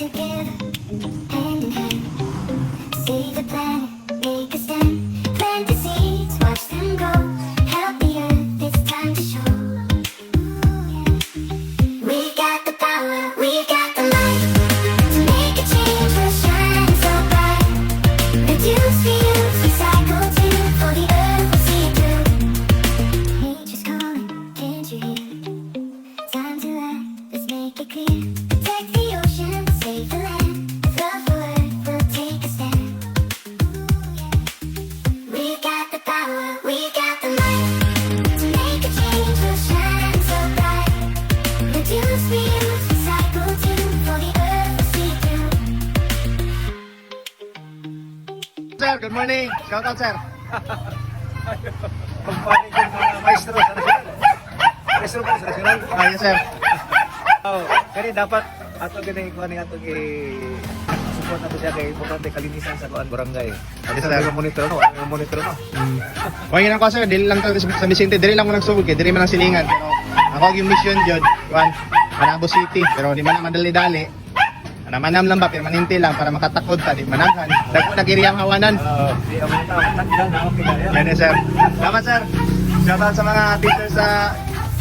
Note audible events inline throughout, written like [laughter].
together, Sir, good morning. Shout out, sir. Kumpanya ko mga maestro sa. Maestro po sa nasyonal. Ah, yes, sir. Oh, kani dapat ato gani ko ni ato gi support nato siya kay importante kalinisan sa kuan barangay. Yes, sa mga monitor no, ang monitor no. Huwag yun ako, sir. Dili lang to sa Vicente. Dili lang mo nagsugod kay. Dili man ang silingan. Pero ako yung mission dyan. Juan, Manabo City. Pero di man madali-dali. Namanam lang ba, permanente lang para makatakod ta, di managhan. Dagko na kiri ang hawanan. Oh, di amo sir. Salamat, sir. Out sa mga teachers sa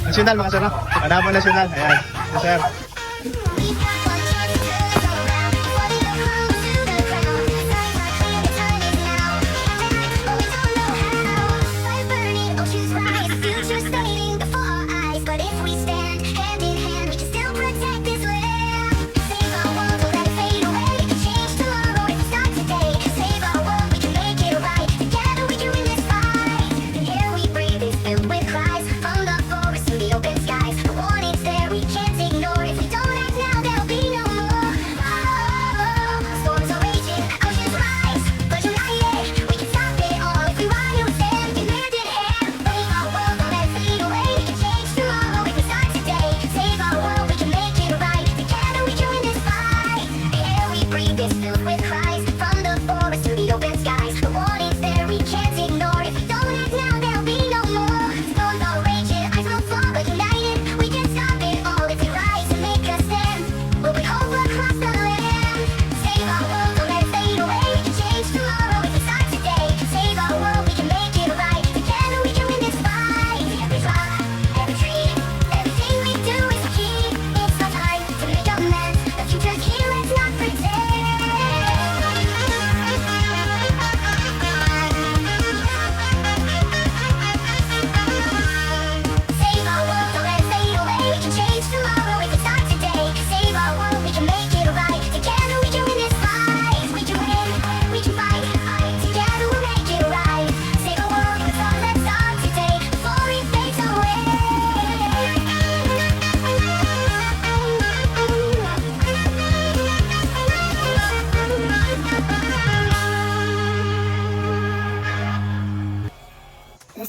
National, mga sir, no? National. Ayan. Yes, sir. Filled with cries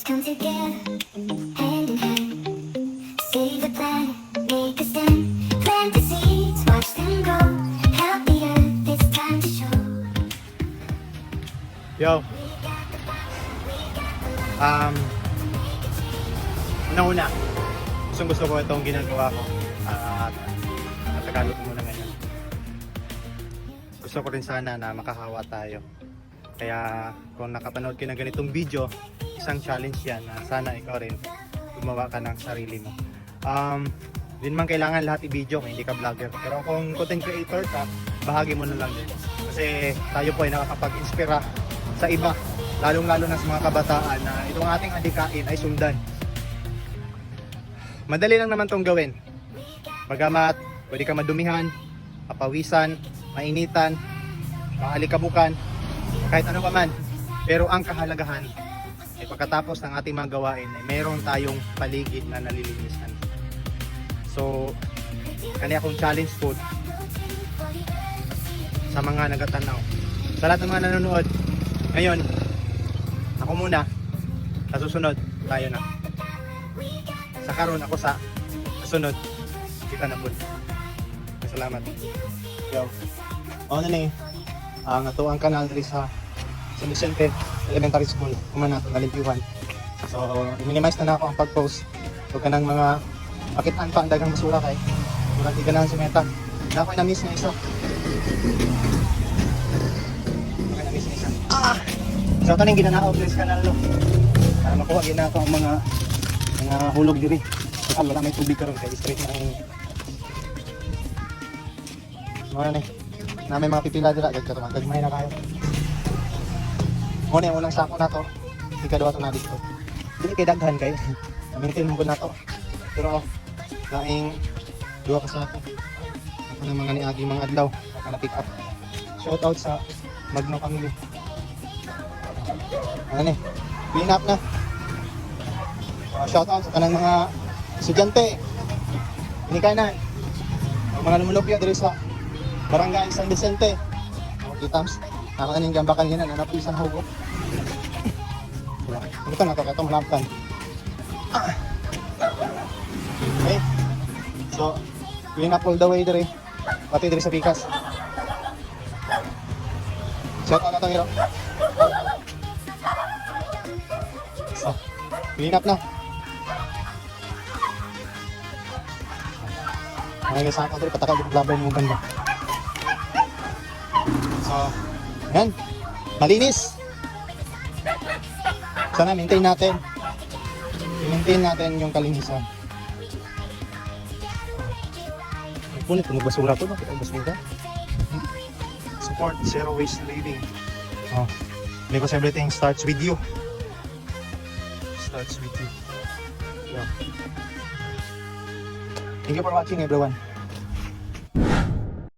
Let's come together, hand in hand. Save the planet, make a stand. Plant the seeds, watch them grow. Help the earth, it's time to show. Yo. Um, una-una, gusto gusto ko itong ginagawa ko at natagalog ko muna ngayon. Gusto ko rin sana na makahawa tayo. Kaya kung nakapanood ka ng ganitong video, isang challenge yan na sana ikaw rin gumawa ka ng sarili mo. Um, din man kailangan lahat i-video kung hindi ka vlogger. Pero kung content creator ka, bahagi mo na lang din. Kasi tayo po ay nakakapag-inspira sa iba, lalong-lalo na sa mga kabataan na itong ating adikain ay sundan. Madali lang naman tong gawin. Bagamat pwede ka madumihan, papawisan, mainitan, maalikabukan, kahit ano pa man. Pero ang kahalagahan ay pagkatapos ng ating mga gawain ay meron tayong paligid na nalilinisan. So, kanya akong challenge po sa mga nagatanaw. Sa lahat ng mga nanonood, ngayon, ako muna, sa susunod, tayo na. Sa karon ako sa susunod, kita na po. Salamat. Yo. O na ni, ang ato ang kanal diri sa San Vicente Elementary School, kumana nato nalimpiwan. So, minimize na na ako ang pag-post. So, kanang mga pakitaan pa ang dagang basura kay. Murag di ka na ang sumeta. Na ako na miss na isa. Mga namis-misan. Ah! So, na yung ginanaog sa kanal, no? Para makuha ginako ang mga mga hulog diri. Total, wala may tubig karon kay straight na ang Mga ni. Na may mga pipila dira gagka to gagmay na kayo. Mo na yung unang sako na to. Ikaduha to na dito. Dili kay daghan kay. [laughs] Maintain mo na to. Pero laing duha ka sako. Ako na mga niagi mga adlaw. Ako na pick up. Shout out sa Magno Family. Ano ni? Clean up na. Uh, shout out sa kanang mga estudyante. Ini na. Ang mga lumulupyo diri sa Barangay San Vicente. Kitams. Gambakan yan. Ano po isang hugo. Ito na to. Ito malaptan. Okay. So, clean up all the way diri. Pati diri sa Pikas. Shout out na to, Hiro. So, clean up na. Ay, sa ako dito, patakal dito labay mo banda. So, yan. Malinis. Sana maintain natin. Maintain natin yung kalinisan. Punit, puno basura to, no? Kita yung basura. Support zero waste living. Oh, because everything starts with you. Starts with you. Yeah. Thank you for watching everyone.